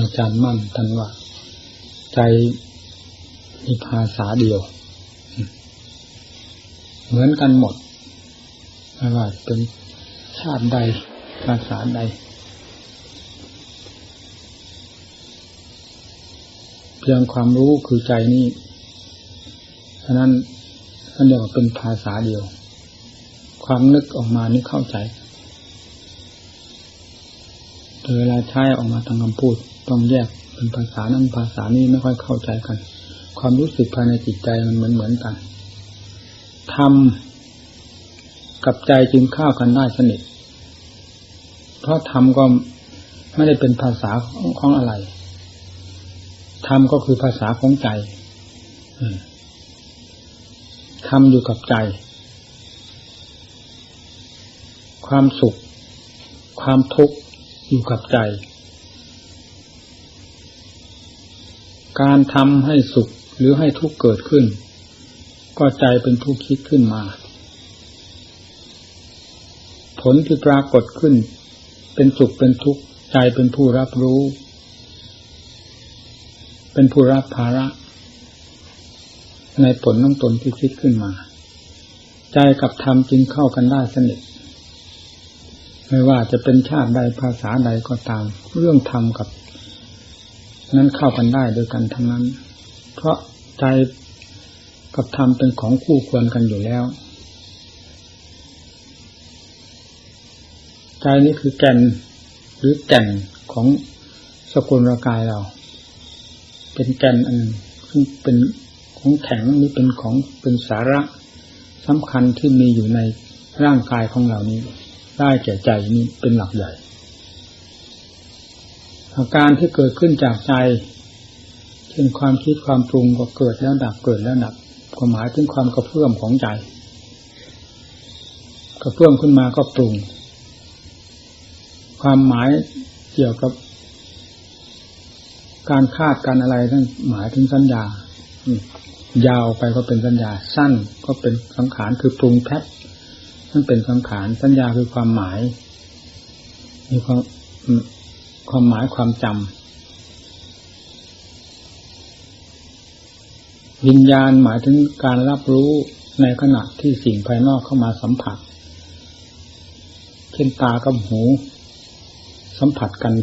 อาจารย์มั่นท่านว่า ใจมีภาษาเดียว เหมือนกันหมดไม่ว่าเป็นชาติใดภาษาใด เพียงความรู้คือใจนี่ฉะนั้นท่านเรียกว่าเป็นภาษาเดียว ความนึกออกมานี่เข้าใจ เวลาใช้ออกมาทางคำพูด ต้องแยกเป็นภาษานั้นภาษานี้ไม่ค่อยเข้าใจกัน ความรู้สึกภายในจิตใจมันเหมือนเหมือนกันทำกับใจจึงเข้ากันได้สนิทเพราะธรรมก็ไม่ได้เป็นภาษาของอะไรธรรมก็คือภาษาของใจธรรมอยู่กับใจ ความสุข ความทุกข์ อยู่กับใจ การทำให้สุขหรือให้ทุกข์เกิดขึ้น ก็ใจเป็นผู้คิดขึ้นมา ผลที่ปรากฏขึ้น เป็นสุขเป็นทุกข์ใจเป็นผู้รับรู้ เป็นผู้รับภาระ ในผลน้องตนที่คิดขึ้นมา ใจกับธรรมจึงเข้ากันได้สนิท ไม่ว่าจะเป็นชาติใดภาษาใดก็ตาม เรื่องธรรมกับ นั้นเข้ากันได้โดยกันทั้งนั้น เพราะใจกับธรรมเป็นของคู่ควรกันอยู่แล้ว ใจนี้คือแก่นหรือแก่นของสกุลกายเรา เป็นแก่นอันซึ่งเป็นของแข็งนี่เป็นของเป็นสาระสำคัญที่มีอยู่ในร่างกายของเรานี้ ได้แก่ใจนี้เป็นหลักใหญ่ อาการที่เกิดขึ้นจากใจเช่นความคิดความปรุงก็เกิดแล้วดับเกิดแล้วดับความหมายถึงความกระเพื่อมของใจกระเพื่อมขึ้นมาก็ปรุง ความหมายเกี่ยวกับ การคาดการอะไรทั้งหมายถึงสัญญายาวไปก็เป็นสัญญา สั้นก็เป็นสังขารคือปรุงแพท นั่นเป็นสังขารสัญญาคือความหมาย มีความความหมายความจำวิญญาณหมายถึงการรับรู้ในขณะที่สิ่งภายนอกเข้ามาสัมผัส เช่นตากับหู สัมผัสกัน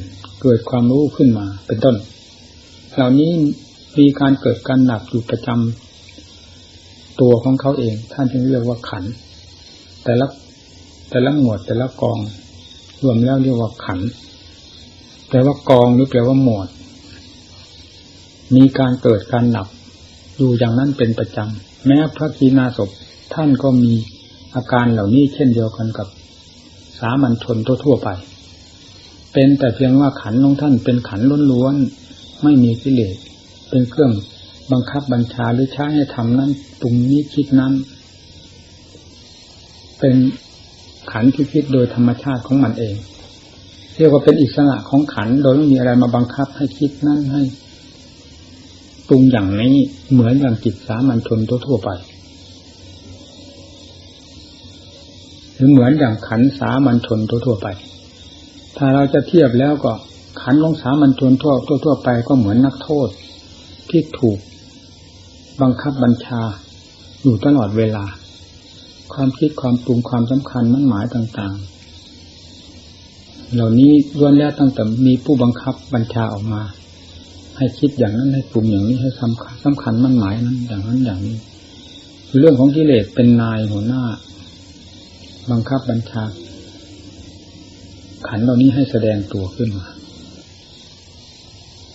เกิดความรู้ขึ้นมา เป็นต้น เหล่านี้มีการเกิดการหนับอยู่ประจำตัวของเขาเอง ท่านจึงเรียกว่าขัน แต่ละแต่ละหมวดแต่ละกอง รวมแล้วเรียกว่าขันแปลว่ากองหรือแปลว่าหมวด มีการเกิดการหนับอยู่อย่างนั้นเป็นประจำแม้พระกีนาศพท่านก็มีอาการเหล่านี้เช่นเดียวกันกับสามัญชนทั่วไป เป็นแต่เพียงว่าขันของท่านเป็นขันล้วนๆไม่มีกิเลสเป็นเครื่องบังคับบัญชาหรือใช้ให้ทำนั้นตรงนี้คิดนั้น เป็นขันที่คิดโดยธรรมชาติของมันเอง เรียกว่าเป็นอิสระของขันโดยไม่มีอะไรมาบังคับให้คิดนั่นให้ปรุงอย่างนี้เหมือนอย่างจิตสามัญชนทั่วไป หรือเหมือนอย่างขันสามัญชนทั่วไป ถ้าเราจะเทียบแล้วก็ขันของสามัญชนทั่วทั่วไปก็เหมือนนักโทษที่ถูกบังคับบัญชาอยู่ตลอดเวลา ความคิดความปรุงความสำคัญมั่นหมายต่าง ๆ เหล่านี้ล้วนแล้วตั้งแต่มีผู้บังคับบัญชาออกมา ให้คิดอย่างนั้นให้ปรุงอย่างนี้ให้สำคัญสำคัญมั่นหมายนั้น อย่างนั้นอย่างนี้เรื่องของกิเลสเป็นนายหัวหน้า บังคับบัญชา ขันเหล่านี้ให้แสดงตัวขึ้นมา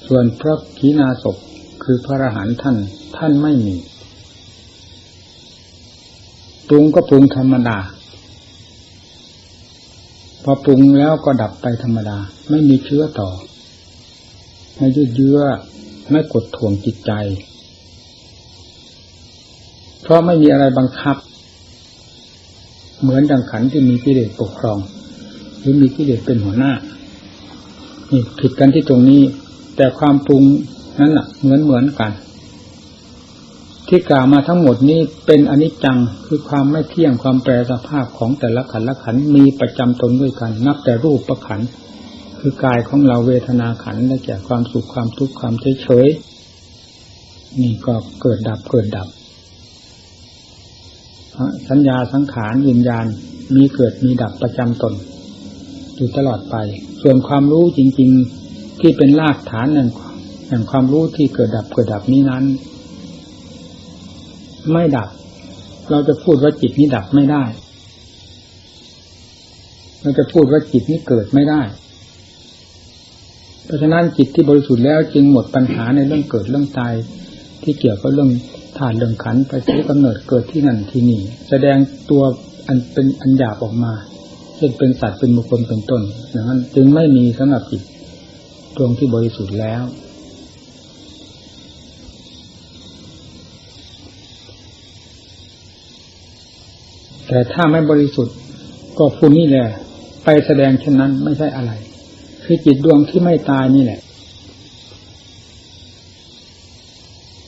ส่วนพระขีณาศพคือพระอรหันต์ท่านท่านไม่มี ปรุงก็ปรุงธรรมดา พอปรุงแล้วก็ดับไปธรรมดา ไม่มีเชื้อต่อ ไม่ยืดเยื้อไม่กดถ่วงจิตใจ เพราะไม่มีอะไรบังคับ เหมือนดังขันที่มีกิเลสปกครอง หรือมีกิเลสเป็นหัวหน้า นี่ผิดกันที่ตรงนี้ แต่ความปรุงนั้นแหละเหมือนเหมือนกัน ที่กล่าวมาทั้งหมดนี้เป็นอนิจจังคือความไม่เที่ยงความแปรสภาพของแต่ละขันละขันมีประจำตนด้วยกัน นับแต่รูปประขันคือกายของเราเวทนาขันได้แก่ความสุขความทุกข์ความเฉยเฉยนี่ก็เกิดดับเกิดดับสัญญาสังขารวิญญาณมีเกิดมีดับประจำตนอยู่ตลอดไป ส่วนความรู้จริง ๆที่เป็นรากฐานแห่งแห่งความรู้ที่เกิดดับเกิดดับนี้นั้น ไม่ดับ เราจะพูดว่าจิตนี้ดับไม่ได้ เราจะพูดว่าจิตนี้เกิดไม่ได้ เพราะฉะนั้นจิตที่บริสุทธิ์แล้วจึงหมดปัญหาในเรื่องเกิดเรื่องตายที่เกี่ยวกับเรื่องธาตุเรื่องขันไปใช้กำเนิดเกิดที่นั่นที่นี่ แสดงตัวอันเป็นอันหยาบออกมาเช่นเป็นสัตว์เป็นบุคคลเป็นต้นดังนั้นจึงไม่มีสำหรับจิตดวงที่บริสุทธิ์แล้ว แต่ถ้าไม่บริสุทธิ์ก็คุณนี่แหละไปแสดงเช่นนั้นไม่ใช่อะไร คือจิตดวงที่ไม่ตายนี่แหละ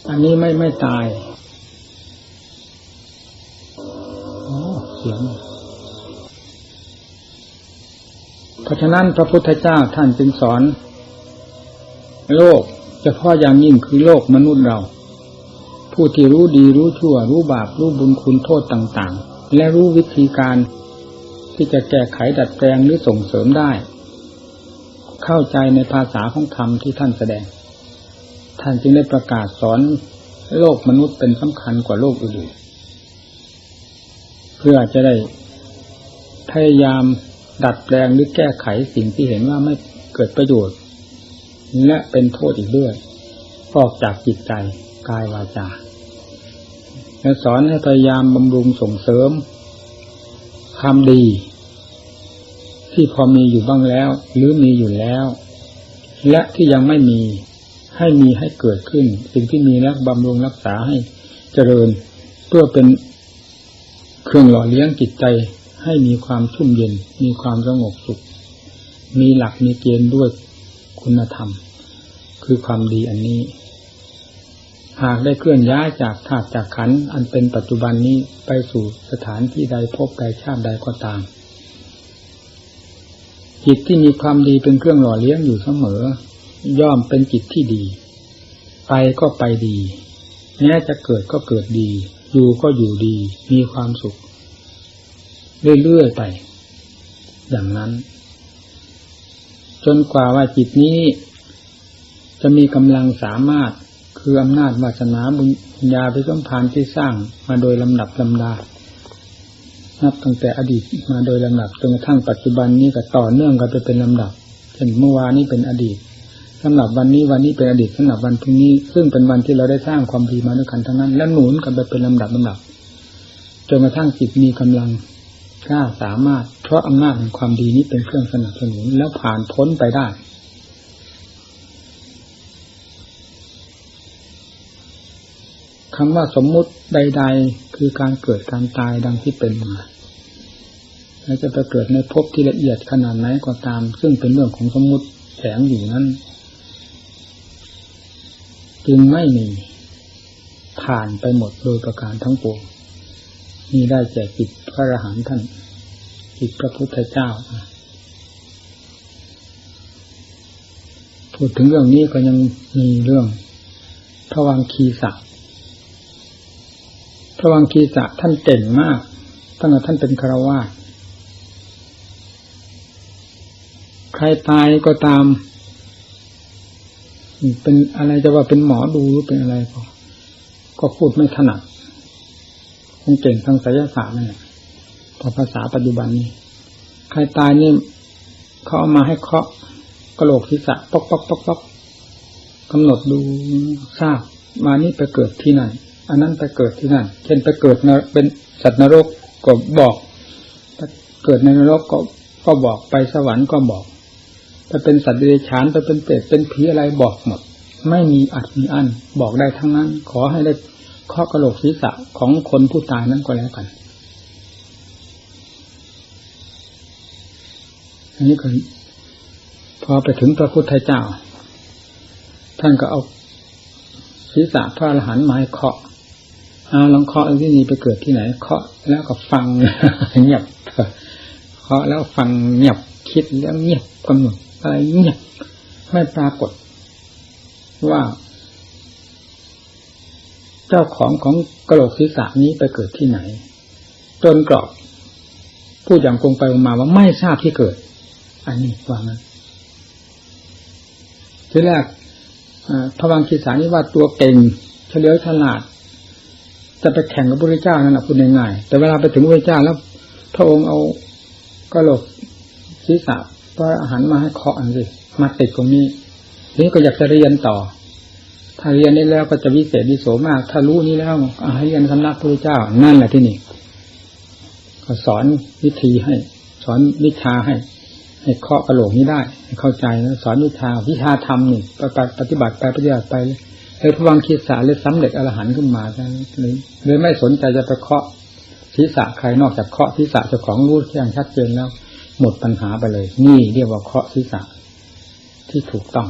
อันนี้ไม่ไม่ตายอเสียงเพราะฉะนั้นพระพุทธเจ้าท่านจึงสอน โลกเฉพาะอย่างยิ่งคือโลกมนุษย์เรา ผู้ที่รู้ดีรู้ชั่ว รู้บาปรู้บุญคุณโทษต่าง ๆ และรู้วิธีการที่จะแก้ไขดัดแปลงหรือส่งเสริมได้ เข้าใจในภาษาของธรรมที่ท่านแสดง ท่านจึงได้ประกาศสอนโลกมนุษย์เป็นสำคัญกว่าโลกอื่นเพื่อจะได้พยายามดัดแปลงหรือแก้ไขสิ่งที่เห็นว่าไม่เกิดประโยชน์ และเป็นโทษอีกด้วย ออกจากจิตใจกายวาจา และสอนให้พยายามบำรุงส่งเสริมความดี ที่พอมีอยู่บ้างแล้ว หรือมีอยู่แล้ว และที่ยังไม่มีให้มีให้เกิดขึ้น สิ่งที่มีแล้วบำรุงรักษาให้เจริญ เพื่อเป็นเครื่องหล่อเลี้ยงจิตใจให้มีความชุ่มเย็น มีความสงบสุข มีหลักมีเกณฑ์ด้วยคุณธรรม คือความดีอันนี้ หากได้เคลื่อนย้ายจากธาตุจากขันอันเป็นปัจจุบันนี้ไปสู่สถานที่ใดพบใดชาติใดก็ตามจิตที่มีความดีเป็นเครื่องหล่อเลี้ยงอยู่เสมอ ย่อมเป็นจิตที่ดี ไปก็ไปดีแม้จะเกิดก็เกิดดี อยู่ก็อยู่ดี มีความสุข เรื่อยๆไป อย่างนั้น จนกว่าว่าจิตนี้ จะมีกำลังสามารถ คืออำนาจวาสนาบุญญาไปสมพานที่สร้างมาโดยลำดับลำดา นับตั้งแต่อดีตมาโดยลำดับจนกระทั่งปัจจุบันนี้ก็ต่อเนื่องกันไปเป็นลำดับเช่นเมื่อวานนี้เป็นอดีตสำหรับวันนี้วันนี้เป็นอดีตสำหรับวันพรุ่งนี้ ซึ่งเป็นวันที่เราได้สร้างความดีมาด้วยกันทั้งนั้น และหนุนกันไปเป็นลำดับลำดับจนกระทั่งจิตมีกำลังกล้าสามารถเพราะอำนาจแห่งความดีนี้เป็นเครื่องสนับสนุนแล้วผ่านพ้นไปได้ คำว่าสมมุติใด ๆ คือการเกิดการตายดังที่เป็นมาและจะไปเกิดในภพที่ละเอียดขนาดไหนก็ตาม ซึ่งเป็นเรื่องของสมมุติแฝงอยู่นั้นจึงไม่มีผ่านไปหมดโดยประการทั้งปวงมีได้แก่จิตพระอรหันต์ท่านจิตพระพุทธเจ้าพูดถึงเรื่องนี้ก็ยังมีเรื่องพระวังคีสัก พระวังคีสักท่านเก่งมากตั้งแต่ท่านเป็นคารวาสใครตายก็ตาม เป็นอะไรจะว่าเป็นหมอดูหรือเป็นอะไร ก็ก็พูดไม่ถนัดมันเก่งทางไสยศาสตร์นั่นแหละพอภาษาปัจจุบันนี้ใครตายนี่เขาเอามาให้เคาะกระโหลกศีรษะปอกปอกปอกปอกกำหนดดูทราบมานี่ไปเกิดที่นั่น อันนั้นไปเกิดที่นั่น เช่นไปเกิดเป็นสัตว์นรกก็บอกเกิดในนรกก็ก็บอกไปสวรรค์ก็บอกถ้าเป็นสัตว์เดรัจฉานไปเป็นเปรตเป็นผีอะไรบอกหมด ไม่มีอัดมีอั้นบอกได้ทั้งนั้น ขอให้ได้ข้อกระโหลกศีรษะของคนผู้ตายนั้นก็แล้วกันอันนี้ก็พอไปถึงพระพุทธเจ้า ท่านก็เอาศีรษะพระอรหันต์มาให้เคาะ อาลองเคาะที่นี่ไปเกิดที่ไหน เคาะแล้วก็ฟังเงียบเคาะแล้วฟังเงียบคิดแล้วเงียบกำหนดอะไรเงียบไม่ปรากฏ ว่า เจ้าของของกระโหลกศีรษะนี้ไปเกิดที่ไหนจนกรอบพูดอย่างคงไปมาว่าไม่ทราบที่เกิด อันนี้ว่ามันทีแรกพระวังคีสานี่ว่าตัวเก่งเฉลียวฉลาด จะไปแข่งกับพระพุทธเจ้านั่นแหละพูดง่ายๆแต่เวลาไปถึงพระพุทธเจ้าแล้ว พระองค์เอากระโหลกศีรษะพระอาหารมาให้เคาะอันสิมาติดตรงนี้นี่ก็อยากจะเรียนต่อ ถ้าเรียนนี้แล้วก็จะวิเศษวิโสมาก ถ้ารู้นี้แล้วให้เรียนสำนักพระพุทธเจ้านั่นแหละที่นี่ก็สอนวิธีให้ สอนวิชาให้ ให้เคาะกระโหลกนี้ได้ให้เข้าใจนะสอนวิชาวิชาธรรมนี่ปฏิบัติไปปฏิบัติไป เลยพวังคิดสาเลยสำเร็จอรหันต์ขึ้นมาเลยเลยไม่สนใจจะไปเคาะศีรษะใครนอกจากเคาะศีรษะเจ้าของรู้แจ้งชัดเจนแล้ว หมดปัญหาไปเลย นี่เรียกว่าเคาะศีรษะที่ถูกต้อง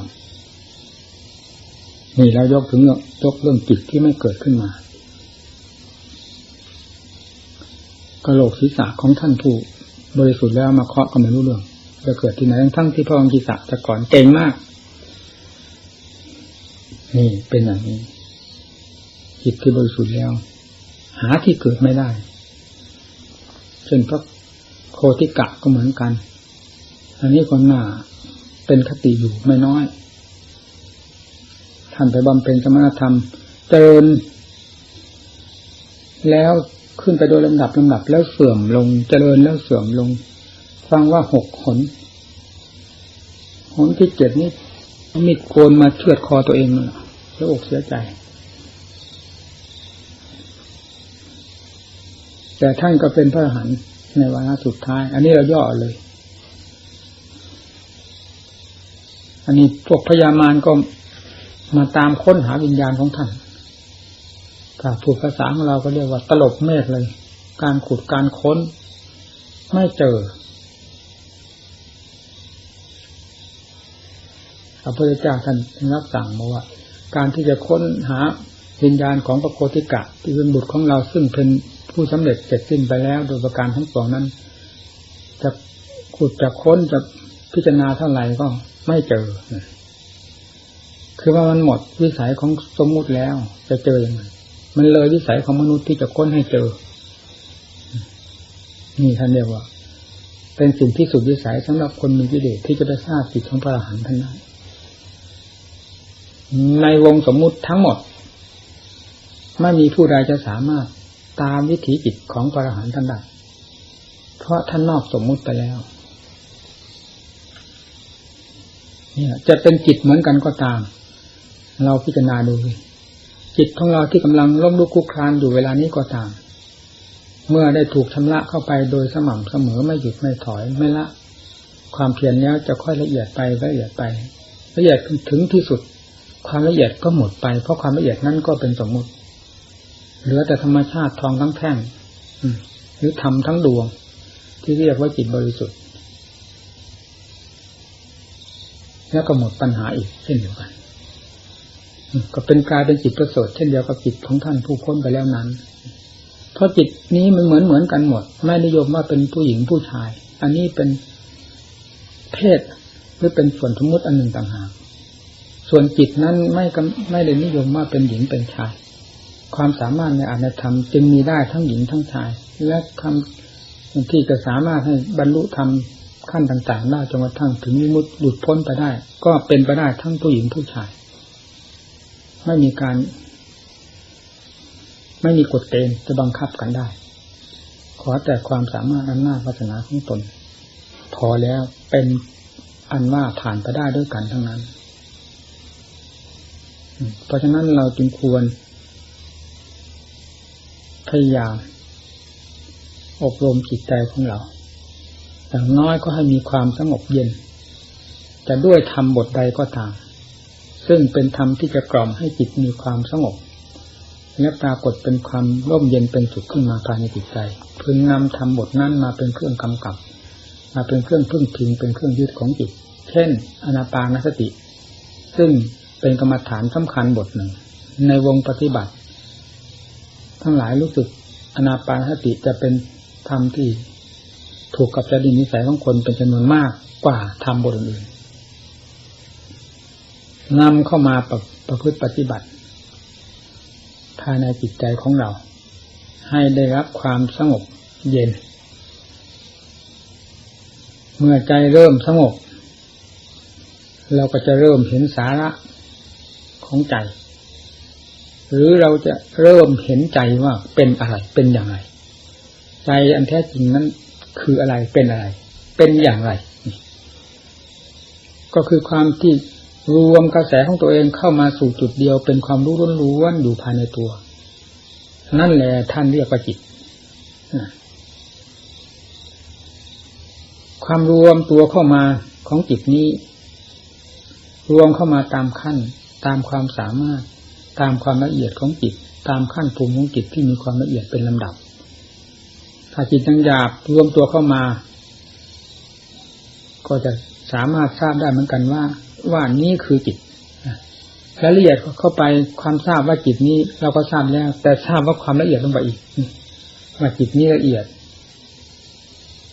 นี่เรายกถึงยกเรื่องจิตที่ไม่เกิดขึ้นมากระโหลกศีรษะของท่านผู้บริสุทธิ์แล้วมาเคาะก็ไม่รู้เรื่องจะเกิดที่ไหนทั้งที่พระองค์ศีรษะจะก่อนเก่งมาก นี่เป็นอย่างนี้ จิตที่บริสุทธิ์แล้ว หาที่เกิดไม่ได้เช่นพระโคติกะก็เหมือนกัน อันนี้คนหน้าเป็นคติอยู่ไม่น้อย ท่านไปบำเพ็ญสมณธรรม เจริญ แล้วขึ้นไปโดยลำดับลำดับแล้วเสื่อมลง เจริญแล้วเสื่อมลง ฟังว่าหกหนหนที่เจ็ดนี้มีดโกนมาเชือดคอตัวเองเลย แล้วอกเสียใจ แต่ท่านก็เป็นพระหันในวาระสุดท้าย อันนี้เราย่อเลย อันนี้พวกพญามารก็มาตามค้นหาวิญญาณของท่านถ้าพูดภาษาของเราก็เรียกว่าตลบเมฆเลย การขุดการค้น ไม่เจอพระพุทธเจ้าท่านรับสั่งมาว่า การที่จะค้นหาวิญญาณของพระโคติกะที่เป็นบุตรของเราซึ่งเป็นผู้สำเร็จเสร็จสิ้นไปแล้ว โดยประการทั้งสองนั้น จะขุดจะค้นจะพิจารณาเท่าไหร่ก็ไม่เจอ คือว่ามันหมดวิสัยของสมมุติแล้ว จะเจอยังไงมันเลยวิสัยของมนุษย์ที่จะค้นให้เจอ นี่ท่านเรียกว่า เป็นสิ่งที่สุดวิสัยสำหรับคนมีกิเลสที่จะไปทราบจิตของพระอรหันต์ท่านนั้น ในวงสมมุติทั้งหมด ไม่มีผู้ใดจะสามารถตามวิถีจิตของพระอรหันต์ท่านได้เพราะท่านนอกสมมุติไปแล้ว เนี่ย จะเป็นจิตเหมือนกันก็ตาม เราพิจารณาดูจิตของเราที่กำลังล้มลุกคุกคลานอยู่เวลานี้ก็ตาม เมื่อได้ถูกชำระเข้าไปโดยสม่ำเสมอไม่หยุดไม่ถอยไม่ละ ความเพียรนี้จะค่อยละเอียดไปละเอียดไป ละเอียดถึงที่สุด ความละเอียดก็หมดไป เพราะความละเอียดนั้นก็เป็นสมมติ เหลือแต่ธรรมชาติทองทั้งแท่งหรือธรรมทั้งดวง ที่เรียกว่าจิตบริสุทธิ์แล้วก็หมดปัญหาอีกเช่นเดียวกัน ก็เป็นกลายเป็นจิตประเสริฐเช่นเดียวกับจิตของท่านผู้พ้นไปแล้วนั้น เพราะจิตนี้มันเหมือนเหมือนกันหมด ไม่นิยมว่าเป็นผู้หญิงผู้ชาย อันนี้เป็นเพศหรือเป็นส่วนสมมติอันหนึ่งต่างหาก ส่วนจิตนั้นไม่ไม่ได้นิยมว่าเป็นหญิงเป็นชาย ความสามารถในอานธรรม จึงมีได้ทั้งหญิงทั้งชาย และคำที่จะสามารถให้บรรลุธรรมขั้นต่างๆได้จนกระทั่งถึงมุดหลุดพ้นไปได้ ก็เป็นไปได้ทั้งผู้หญิงผู้ชาย ไม่มีการ ไม่มีกฎเกณฑ์จะบังคับกันได้ ขอแต่ความสามารถอำนาจวาสนาของตน พอแล้วเป็นอันว่าผ่านไปได้ด้วยกันทั้งนั้น เพราะฉะนั้นเราจึงควร พยายาม อบรมจิตใจของเรา อย่างน้อยก็ให้มีความสงบเย็น จะด้วยทำบทใดก็ตาม ซึ่งเป็นธรรมที่จะกล่อมให้จิตมีความสงบ และปรากฏเป็นความร่มเย็นเป็นสุขขึ้นมาภายในจิตใจ พึงนำธรรมบทนั้นมาเป็นเครื่องกำกับ มาเป็นเครื่องพึ่งพิงเป็นเครื่องยึดของจิต เช่น อนาปานสติ ซึ่ง เป็นกรรมฐานสำคัญบทหนึ่ง ในวงปฏิบัติ ทั้งหลายรู้สึกอนาปานสติจะเป็นธรรมที่ถูกกับจริตนิสัยของคนเป็นจำนวนมากกว่าธรรมบทอื่นนำเข้ามาประประพฤติปฏิบัติ ภายในจิตใจของเรา ให้ได้รับความสงบเย็น เมื่อใจเริ่มสงบ เราก็จะเริ่มเห็นสาระ ของใจ หรือเราจะเริ่มเห็นใจว่าเป็นอะไรเป็นอย่างไร ใจอันแท้จริงนั้นคืออะไรเป็นอะไร เป็นอย่างไร ก็คือความที่รวมกระแสของตัวเองเข้ามาสู่จุดเดียว เป็นความรู้ล้วนๆอยู่ภายในตัว นั่นแหละท่านเรียกว่าจิตความรวมตัวเข้ามาของจิตนี้ รวมเข้ามาตามขั้น ตามความสามารถ ตามความละเอียดของจิต ตามขั้นภูมิของจิตที่มีความละเอียดเป็นลำดับ ถ้าจิตยังหยาบรวมตัวเข้ามา ก็จะสามารถทราบได้เหมือนกันว่า ว่านี่คือจิตรายละเอียดเข้าไปความทราบว่าจิตนี้เราก็ทราบแล้ว แต่ทราบว่าความละเอียดลงไปอีกว่าจิตนี้ละเอียด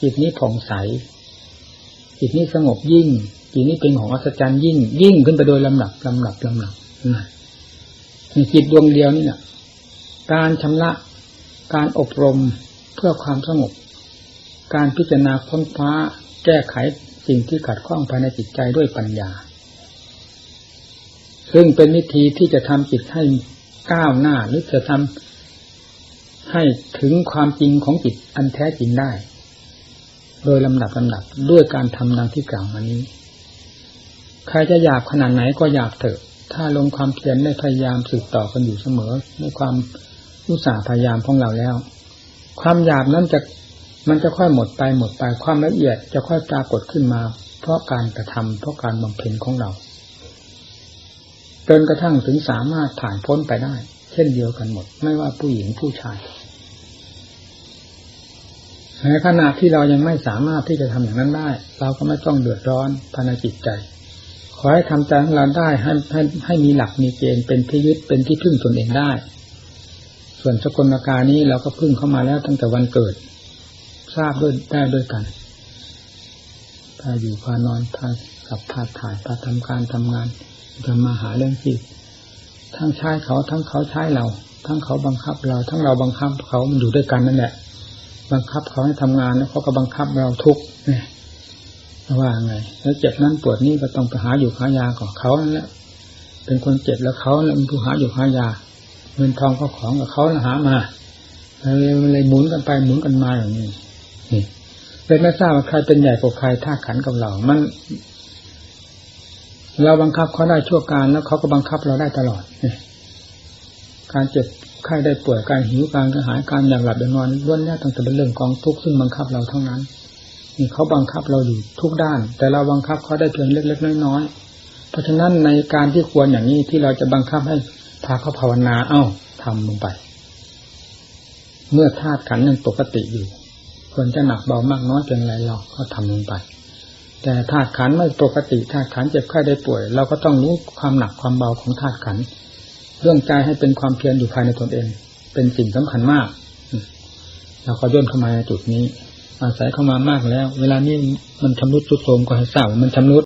จิตนี้ผ่องใส จิตนี้สงบยิ่ง จิตนี้เป็นของอัศจรรย์ยิ่งยิ่งขึ้นไปโดยลำดับลำดับลำดับนี่จิตดวงเดียวนี่แหละการชำระ การอบรมเพื่อความสงบ การพิจารณาค้นคว้าแก้ไขสิ่งที่ขัดข้องภายในจิตใจด้วยปัญญา ซึ่งเป็นวิธีที่จะทำจิตให้ก้าวหน้าหรือจะทำให้ถึงความจริงของจิตอันแท้จริงได้ โดยลำดับลำดับด้วยการทำดังที่กล่าวมานี้ ใครจะหยาบขนาดไหนก็หยาบเถอะ ถ้าลงความเพียรได้พยายามสืบต่อกันอยู่เสมอด้วยความอุตสาห์พยายามของเราแล้ว ความหยาบนั้นจะมันจะค่อยหมดไปหมดไปความละเอียดจะค่อยปรากฏขึ้นมา เพราะการกระทำเพราะการบำเพ็ญของเราจนกระทั่งถึงสามารถผ่านพ้นไปได้ เช่นเดียวกันหมด ไม่ว่าผู้หญิงผู้ชายในขณะที่เรายังไม่สามารถที่จะทำอย่างนั้นได้ เราก็ไม่ต้องเดือดร้อนภายในจิตใจ อให้ทำใจของเราได้ให้ให้ให้มีหลักมีเกณฑ์เป็นที่ยึดเป็นที่พึ่งตนเองได้ ส่วนสกลนาการนี้เราก็พึ่งเข้ามาแล้วตั้งแต่วันเกิด ทราบด้วยได้ด้วยกันพาอยู่พานอนพาสับพาถ่ายพาทำการทำงานทำมาหาเรื่องที่ทั้งใช้เขาทั้งเขาใช้เรา ทั้งเขาบังคับเรา ทั้งเราบังคับเขามันอยู่ด้วยกันนั่นแหละบังคับเขาให้ทำงานแล้วเขาก็บังคับเราทุกเนี่ย ว่าไง แล้วเจ็บนั้นปวดนี่ก็ต้องไปหาอยู่หายาก่อนเขานั่นแหละเป็นคนเจ็บแล้วเขาเป็นผู้หาอยู่หายาเงินทองก็ของกับเขาหามาเลยเลยหมุนกันไปหมุนกันมาอย่างนี้นี่เลยไม่ทราบว่าใครเป็นใหญ่กว่าใครท่าขันกับเรา มัน เราบังคับเขาได้ชั่วการแล้วเขาก็บังคับเราได้ตลอดการเจ็บไข้ได้ป่วยการหิวการกระหายการอยากหลับอยากนอนล้วนแล้วตั้งแต่เป็นเรื่องกองทุกข์ซึ่งบังคับเราทั้งนั้น เขาบังคับเราอยู่ทุกด้าน แต่เราบังคับเขาได้เพียงเล็กๆน้อยๆเพราะฉะนั้นในการที่ควรอย่างนี้ที่เราจะบังคับให้พาเขาภาวนาเอ้าทำลงไป เมื่อธาตุขันยังปกติอยู่ควรจะหนักเบามากน้อยเป็นไรเราก็ทำลงไป แต่ธาตุขันไม่ปกติธาตุขันเจ็บไข้ได้ป่วย เราก็ต้องรู้ความหนักความเบาของธาตุขันเรื่องใจให้เป็นความเพียรอยู่ภายในตนเอง เป็นสิ่งสำคัญมากเราก็ย่นเข้ามาในจุดนี้ อาศัยเข้ามามากแล้ว เวลานี้มันชำรุดจุดโทรมก็ให้ทราบว่ามันชำรุด